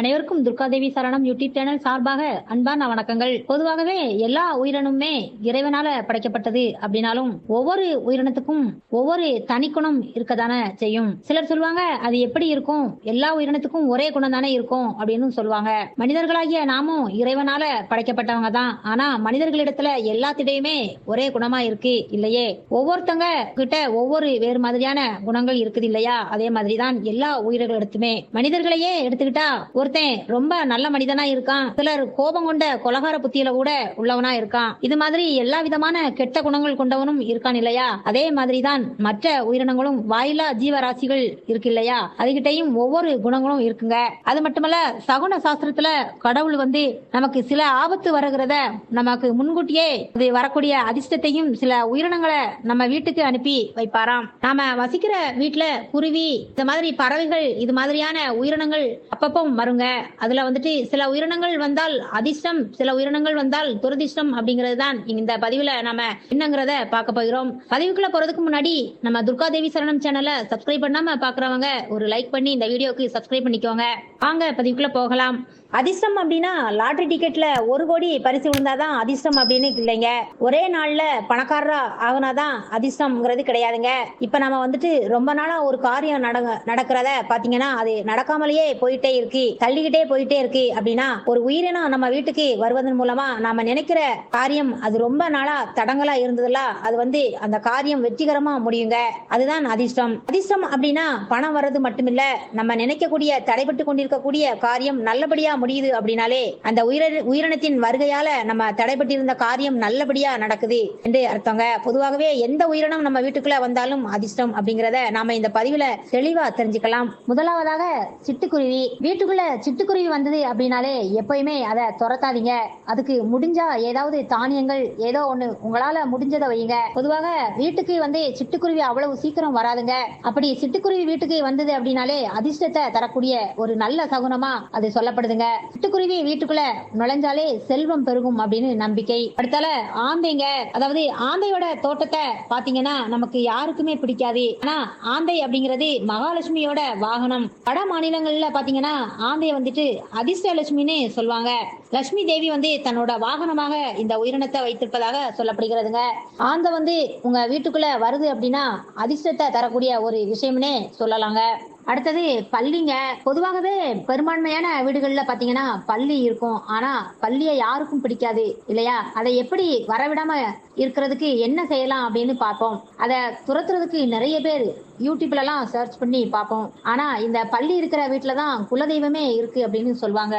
அனைவருக்கும் துர்காதேவி சரணம் YouTube channel சார்பாக அன்பான வணக்கங்கள். பொதுவாகவே எல்லா உயிரினமுமே இறைவனால படைக்கப்பட்டது அப்படின்னாலும் ஒவ்வொரு உயிரினத்துக்கும் ஒவ்வொரு தனிக்குணம் இருக்கதானே செய்யும். சிலர் சொல்லுவாங்க அது எப்படி இருக்கும்? எல்லா உயிரினத்துக்கும் ஒரே குணம் தானே இருக்கும் அப்படின்னு சொல்லுவாங்க. மனிதர்களாகிய நாமும் இறைவனால படைக்கப்பட்டவங்க தான். ஆனா மனிதர்களிடத்துல எல்லாத்திடையுமே ஒரே குணமா இருக்கு இல்லையே? ஒவ்வொருத்தங்க கிட்ட ஒவ்வொரு வேறு மாதிரியான குணங்கள் இருக்குது இல்லையா? அதே மாதிரிதான் எல்லா உயிர்களிடத்துமே. மனிதர்களையே எடுத்துக்கிட்டா ஒரு ஒருத்தன் ரொம்ப நல்ல மனிதனா இருக்கான். சிலர் கோபம் கொண்ட கொலகார புத்தியில கூட உள்ளவனா இருக்கான். இது மாதிரி எல்லா விதமான கெட்ட குணங்கள் கொண்டவனும் இருக்கான் இல்லையா? அதே மாதிரிதான் மற்ற உயிரினங்களும் வாயிலா ஜீவராசிகள் இருக்கு இல்லையா? அதுகிட்டையும் ஒவ்வொரு குணங்களும் இருக்குங்க. அது மட்டுமல்ல சகுன சாஸ்திரத்துல கடவுள் வந்து நமக்கு சில ஆபத்து வருகிறத நமக்கு முன்கூட்டியே அது வரக்கூடிய அதிர்ஷ்டத்தையும் சில உயிரினங்களை நம்ம வீட்டுக்கு அனுப்பி வைப்பாராம். நாம வசிக்கிற வீட்டுல குருவி இந்த மாதிரி பறவைகள் இது மாதிரியான உயிரினங்கள் அப்பப்போ வருங்க அதுல வந்துட்டு சில உயிரினங்கள் வந்தால் அதிர்ஷ்டம் சில உயிரினங்கள் வந்தால் துரதிர்ஷ்டம் அப்படிங்கிறது தான் இந்த பதிவுல நம்ம என்னங்கிறத பார்க்க போகிறோம். பதிவுக்குள்ள போறதுக்கு முன்னாடி நம்ம துர்கா தேவி சரணம் சேனலை சப்ஸ்கிரைப் பண்ணாம பாக்குறவங்க ஒரு லைக் பண்ணி இந்த வீடியோக்கு சப்ஸ்கிரைப் பண்ணிக்கோங்க. வாங்க பதிவுக்குள்ள போகலாம். அதிர்ஷ்டம் அப்படின்னா லாட்ரி டிக்கெட்ல ஒரு கோடி பரிசு விழுந்தாதான் அதிர்ஷ்டம் அப்படின்னு இல்லைங்க. ஒரே நாள்ல பணக்காரரா ஆகுனாதான் அதிர்ஷ்டம்ங்கிறது கிடையாதுங்க. இப்ப நம்ம வந்துட்டு ரொம்ப நாளா ஒரு காரியம் நடங்க நடக்கிறத பாத்தீங்கன்னா அது நடக்காமலேயே போயிட்டே இருக்கு. தள்ளிக்கிட்டே போயிட்டே இருக்கு அப்படின்னா ஒரு உயிரினம் நம்ம வீட்டுக்கு வருவதன் மூலமா நாம நினைக்கிற காரியம் அது ரொம்ப நாளா தடங்களா இருந்ததுல அது வந்து அந்த காரியம் வெற்றிகரமா முடியுங்க. அதுதான் அதிர்ஷ்டம். அதிர்ஷ்டம் அப்படின்னா பணம் வர்றது மட்டுமில்ல. நம்ம நினைக்கக்கூடிய தடைபட்டு கொண்டிருக்கக்கூடிய காரியம் நல்லபடியா முடியுது அப்படின்னாலே அந்த உயிர உயிரினத்தின் வருகையால நம்ம தடைபட்டிருந்த காரியம் நல்லபடியா நடக்குது என்று அர்த்தங்க. பொதுவாகவே எந்த உயிரினம் நம்ம வீட்டுக்குள்ள வந்தாலும் அதிர்ஷ்டம் அப்படிங்கறத நாம இந்த பதிவுல தெளிவா தெரிஞ்சுக்கலாம். முதலாவதாக சிட்டுக்குருவி. வீட்டுக்குள்ள சிட்டுக்குருவி வந்தது அப்படின்னாலே எப்பயுமே அதை துரத்தாதீங்க. அதுக்கு முடிஞ்சா ஏதாவது தானியங்கள் ஏதோ ஒண்ணு உங்களால முடிஞ்சதை வையுங்க. பொதுவாக வீட்டுக்கு வந்து சிட்டுக்குருவி அவ்வளவு சீக்கிரம் வராதுங்க. அப்படி சிட்டுக்குருவி வீட்டுக்கு வந்தது அப்படின்னாலே அதிர்ஷ்டத்தை தரக்கூடிய ஒரு நல்ல சகுனமா அது சொல்லப்படுதுங்க. சிட்டுக்குருவி வீட்டுக்குள்ள நுழைஞ்சாலே செல்வம் பெருகும் அப்படின்னு நம்பிக்கை. அடுத்தால ஆந்தைங்க அதாவது ஆந்தையோட தோட்டத்தை பாத்தீங்கன்னா நமக்கு யாருக்குமே பிடிக்காது. ஆனா ஆந்தை அப்படிங்கிறது மகாலட்சுமியோட வாகனம். வட மாநிலங்கள்ல பாத்தீங்கன்னா ஆந்தைய வந்துட்டு அதிர்ஷ்ட லட்சுமின்னு சொல்லுவாங்க. லட்சுமி தேவி வந்து தன்னோட வாகனமாக இந்த உயிரினத்தை வைத்திருப்பதாக சொல்லப்படுகிறதுங்க. ஆந்தை வந்து உங்க வீட்டுக்குள்ள வருது அப்படின்னா அதிர்ஷ்டத்தை தரக்கூடிய ஒரு விஷயம்னே சொல்லலாங்க. அடுத்தது பள்ளிங்க. பொதுவாகவே பெரும்பான்மையான வீடுகள்ல பாத்தீங்கன்னா பள்ளி இருக்கும். ஆனா பள்ளியை யாருக்கும் பிடிக்காது இல்லையா? அதை எப்படி வரவிடாம இருக்கிறதுக்கு என்ன செய்யலாம் அப்படின்னு பார்ப்போம். அதை துரத்துறதுக்கு நிறைய பேர் யூடியூப்ல எல்லாம் சர்ச் பண்ணி பார்ப்போம். ஆனா இந்த பள்ளி இருக்கிற வீட்டுல தான் குலதெய்வமே இருக்கு அப்படின்னு சொல்லுவாங்க.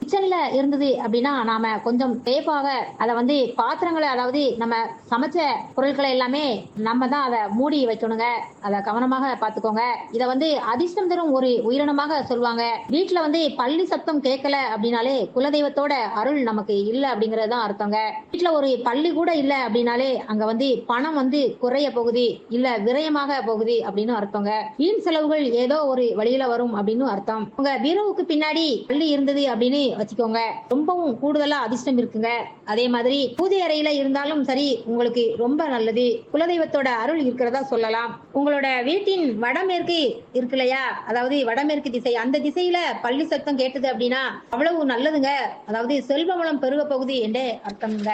கிச்சன்ல இருந்தது அப்படின்னா நாம கொஞ்சம் சேஃபாக அதை வந்து பாத்திரங்களை அதாவது நம்ம சமைச்ச பொருட்களை எல்லாமே நம்ம தான் அதை மூடி வைக்கணுங்க. அதை கவனமாக பார்த்துக்கோங்க. இதை வந்து அதிர்ஷ்டம் தரும் ஒரு உயிரினமாக சொல்லுவாங்க. வீட்டுல வந்து பள்ளி சத்தம் கேட்கல அப்படின்னாலே குலதெய்வத்தோட அருள் நமக்கு இல்ல அப்படிங்கறதுதான் அர்த்தங்க. வீட்டுல ஒரு பள்ளி கூட இல்ல அப்படின்னாலே அங்க வந்து பணம் வந்து குறைய போகுது இல்ல விரயமாக போகுது அப்படின்னு அர்த்தங்க. வீண் செலவுகள் ஏதோ ஒரு வழியில வரும் அப்படின்னு அர்த்தம். உங்க வீரவுக்கு பின்னாடி பள்ளி இருந்தது அப்படின்னு வச்சுக்கோங்க. ரொம்பவும் கூடுதலா அதிர்ஷ்டம் இருக்குங்க. அதே மாதிரி பூஜை அறையில இருந்தாலும் சரி உங்களுக்கு ரொம்ப நல்லது. குலதெய்வத்தோட அருள் இருக்கிறதா சொல்லலாம். உங்களோட வீட்டின் வடமேற்கு இருக்கு இல்லையா அதாவது வடமேற்கு திசை. அந்த திசையில பள்ளி சத்தம் கேட்டது அப்படின்னா அவ்வளவு நல்லதுங்க. அதாவது செல்வ வளம் பெருக போகுது என்றே அர்த்தம்ங்க.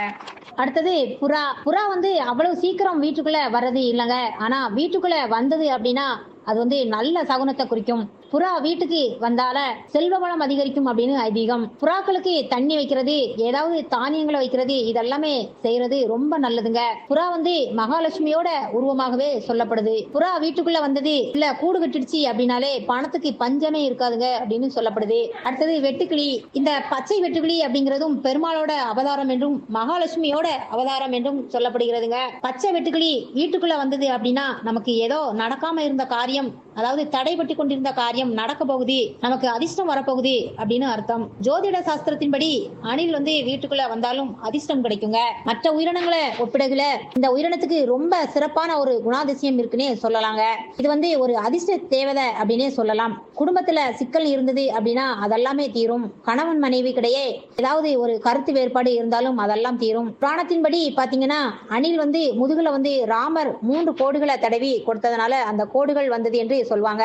அடுத்தது புறா. புறா வந்து அவ்வளவு சீக்கிரம் வீட்டுக்குள்ள வர்றது இல்லைங்க. ஆனா வீட்டுக்குள்ள வந்தது அப்படின்னா அது வந்து நல்ல சகுனத்தை குறிக்கும். புறா வீட்டுக்கு வந்தால செல்வ வளம் அதிகரிக்கும் அப்படின்னு ஐதீகம். புறாக்களுக்கு தண்ணி வைக்கிறது ஏதாவது தானியங்களை வைக்கிறது இதெல்லாமே செய்யறது ரொம்ப நல்லதுங்க. புறா வந்து மகாலட்சுமியோட உருவமாகவே சொல்லப்படுது. புறா வீட்டுக்குள்ள வந்தது இல்ல கூடு கட்டிடுச்சு அப்படின்னாலே பணத்துக்கு பஞ்சமே இருக்காதுங்க அப்படின்னு சொல்லப்படுது. அடுத்தது வெட்டுக்கிளி. இந்த பச்சை வெட்டுக்கிளி அப்படிங்கிறதும் பெருமாளோட அவதாரம் என்றும் மகாலட்சுமியோட அவதாரம் என்றும் சொல்லப்படுகிறதுங்க. பச்சை வெட்டுக்கிளி வீட்டுக்குள்ள வந்தது அப்படின்னா நமக்கு ஏதோ நடக்காம இருந்த காரியம் காரியம் அதாவது தடைபட்டு கொண்டிருந்த காரியம் நடக்க போகுது நமக்கு அதிர்ஷ்டம் வரப்போகுது அப்படின்னு அர்த்தம். ஜோதிட சாஸ்திரத்தின்படி அணில் வந்து வீட்டுக்குள்ள வந்தாலும் அதிர்ஷ்டம் கிடைக்குங்க. மற்ற உயிரினங்களை ஒப்பிடகுல இந்த உயிரினத்துக்கு ரொம்ப சிறப்பான ஒரு குணாதிசயம் இருக்குன்னே சொல்லலாங்க. இது வந்து ஒரு அதிர்ஷ்ட தேவதை அப்படின்னே சொல்லலாம். குடும்பத்துல சிக்கல் இருந்தது அப்படின்னா அதெல்லாமே தீரும். கணவன் மனைவி கிடையே ஏதாவது ஒரு கருத்து வேறுபாடு இருந்தாலும் அதெல்லாம் தீரும். புராணத்தின்படி பாத்தீங்கன்னா அணில் வந்து முதுகுல வந்து ராமர் மூன்று கோடுகளை தடவி கொடுத்ததுனால அந்த கோடுகள் வந்தது என்று சொல்லுவாங்க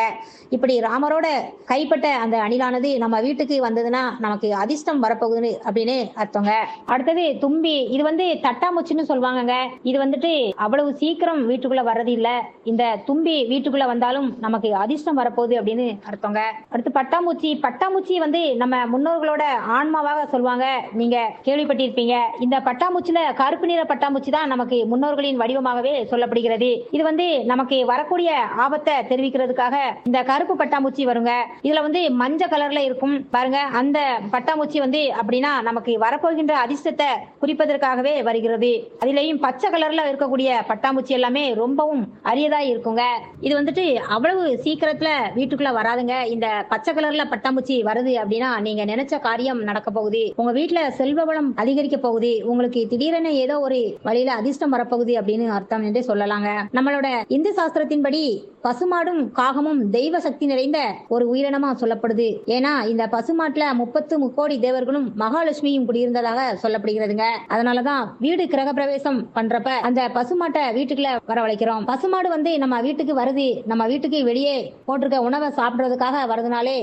இப்படி ராமரோட கைப்பட்ட அந்த அணிலானது நம்ம வீட்டுக்கு வந்ததுன்னா நமக்கு அதிர்ஷ்டம் வரப்போகுதுன்னு அப்படின்னு அர்த்தங்க. அடுத்தது தும்பி இது வந்து தட்டாமூச்சின்னு சொல்லுவாங்கங்க இது வந்துட்டு அவ்வளவு சீக்கிரம் வீட்டுக்குள்ள வர்றது இல்ல. இந்த தும்பி வீட்டுக்குள்ள வந்தாலும் நமக்கு அதிர்ஷ்டம் வரப்போகுது அப்படின்னு அர்த்தங்க. அடுத்து பட்டாமூச்சி பட்டாமூச்சி வந்து நம்ம முன்னோர்களோட ஆன்மாவாக சொல்லுவாங்க நீங்க கேள்விப்பட்டிருப்பீங்க. இந்த பட்டாமூச்சில கருப்பு நிற பட்டாமூச்சி தான் நமக்கு முன்னோர்களின் வடிவமாகவே சொல்லப்படுகிறது. இது வந்து நமக்கு வரக்கூடிய ஆபத்தை தெரிவிக்கிறதுக்காக இந்த கருப்பு பட்டாம்பூச்சி வருங்க. இதுல வந்து மஞ்சள் கலர்ல இருக்கும். பாருங்க அந்த பட்டாம்பூச்சி வந்து அப்படின்னா நமக்கு வரப்போகின்ற அதிர்ஷ்டத்தை குறிப்பதற்காகவே வருகிறது. அதுலயும் பச்சை கலர்ல இருக்கக்கூடிய பட்டாம்பூச்சி எல்லாமே ரொம்பவும் அரியதா இருக்குங்க. இது வந்துட்டு அவ்வளவு சீக்கிரத்துல வீட்டுக்குள்ள வராதுங்க. இந்த பச்சை கலர்ல பட்டாம்பூச்சி வருது அப்படின்னா நீங்க நினைச்ச காரியம் நடக்க போகுது. உங்க வீட்டுல செல்வ வளம் அதிகரிக்க போகுது. உங்களுக்கு திடீரென ஏதோ ஒரு வழியில அதிர்ஷ்டம் வரப்போகுது அப்படின்னு அர்த்தம் என்று சொல்லலாங்க. நம்மளோட இந்து சாஸ்திரத்தின்படி பசும பசுமாடும் காகமும் தெய்வ சக்தி நிறைந்த ஒரு உயிரினமா சொல்லப்படுது. ஏன்னா இந்த பசுமாட்டுல முப்பத்து முக்கோடி தேவர்களும் மகாலட்சுமியும் குடியிருந்ததாக சொல்லப்படுகிறதுங்க. அதனாலதான் வீடு கிரக பிரவேசம் பண்றப்ப அந்த பசுமாட்டை வீட்டுக்குள்ள வரவழைக்கிறோம். பசுமாடு வந்து நம்ம வீட்டுக்கு வருது. நம்ம வீட்டுக்கு வெளியே போட்டிருக்க உணவை சாப்பிடுறதுக்காக வரதுனாலே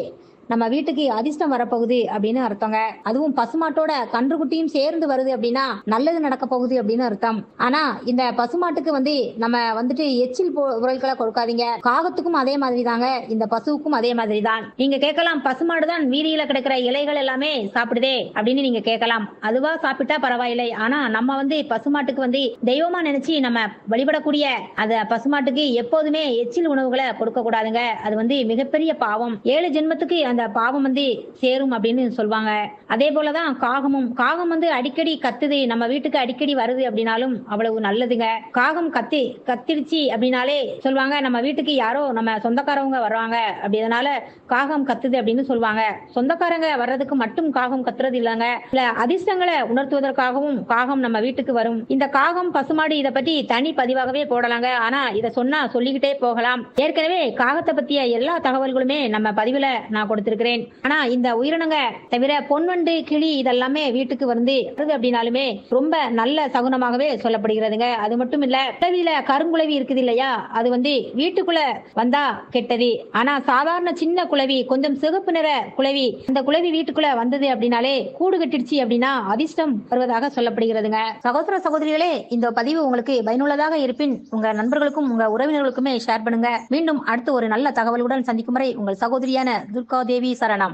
நம்ம வீட்டுக்கு அதிர்ஷ்டம் வரப்போகுது அப்படின்னு அர்த்தங்க. அதுவும் பசுமாட்டோட கன்றுக்குட்டியும் சேர்ந்து வருது அப்படின்னா நல்லது நடக்க போகுது அப்படின்னு அர்த்தம். ஆனா இந்த பசுமாட்டுக்கு வந்து நம்ம வந்துட்டு எச்சில் பொருட்களை கொடுக்காதீங்க. காகத்துக்கும் அதே மாதிரி தாங்க இந்த பசுவுக்கும் அதே மாதிரி தான் நீங்க கேட்கலாம் பசுமாடு தான் வீதியில கிடைக்கிற இலைகள் எல்லாமே சாப்பிடுதே அப்படின்னு நீங்க கேட்கலாம். அதுவா சாப்பிட்டா பரவாயில்லை. ஆனா நம்ம வந்து பசுமாட்டுக்கு வந்து தெய்வமா நினைச்சு நம்ம வழிபடக்கூடிய அந்த பசுமாட்டுக்கு எப்போதுமே எச்சில் உணவுகளை கொடுக்க கூடாதுங்க அது வந்து மிகப்பெரிய பாவம். ஏழு ஜென்மத்துக்கு அந்த பாவம் வந்து சேரும் அப்படின்னு சொல்லுவாங்க அதே போலதான் காகமும் காகம் வந்து அடிக்கடி கத்துது. நம்ம வீட்டுக்கு அடிக்கடி வருது அப்படின்னாலும் அவ்வளவு நல்லதுங்க. காகம் கத்தி கத்திருச்சு அப்படின்னாலே சொல்லுவாங்க நம்ம வீட்டுக்கு யாரோ நம்ம சொந்தக்காரவங்க வர்றாங்க அப்படி அதனால காகம் கத்துது அப்படின்னு சொல்லுவாங்க சொந்தக்காரங்க வர்றதுக்கு மட்டும் காகம் கத்துறது இல்லைங்க. இல்ல அதிர்ஷ்டங்களை உணர்த்துவதற்காகவும் காகம் நம்ம வீட்டுக்கு வரும். இந்த காகம் பசுமாடு இதை பத்தி தனி பதிவாகவே போடலாங்க. ஆனா இத சொன்னா சொல்லிக்கிட்டே போகலாம். ஏற்கனவே காகத்தை பத்திய எல்லா தகவல்களுமே நம்ம பதிவுல நான் கொடுத்திருக்கிறேன் ஆனா இந்த உயிரினங்க தவிர பொன்வண்டு கிளி இதெல்லாமே வீட்டுக்கு வந்து அப்படின்னாலுமே ரொம்ப நல்ல சகுனமாகவே சொல்லப்படுகிறதுங்க. அது மட்டும் இல்ல குளவியில கருங்குளவி இருக்குது இல்லையா? அது வந்து வீட்டுக்குள்ள வந்தா கெட்டது. ஆனா சாதாரண சின்ன குளவி கொஞ்சம் சிகப்பு நிற குளவி அந்த குளவி வீட்டுக்குள்ள வந்தது அப்படின்னாலே கூடு கட்டிடுச்சு அப்படின்னா அதிர்ஷ்டம் வருவதாக சொல்லப்படுகிறதுங்க. சகோதர சகோதரிகளே இந்த பதிவு உங்களுக்கு பயனுள்ளதாக இருப்பின் உங்க நண்பர்களுக்கும் உங்க உறவினர்களுக்குமே ஷேர் பண்ணுங்க. மீண்டும் அடுத்து ஒரு நல்ல தகவலுடன் சந்திக்கும் வரை உங்கள் சகோதரியான துர்கா தேவி சரணம்.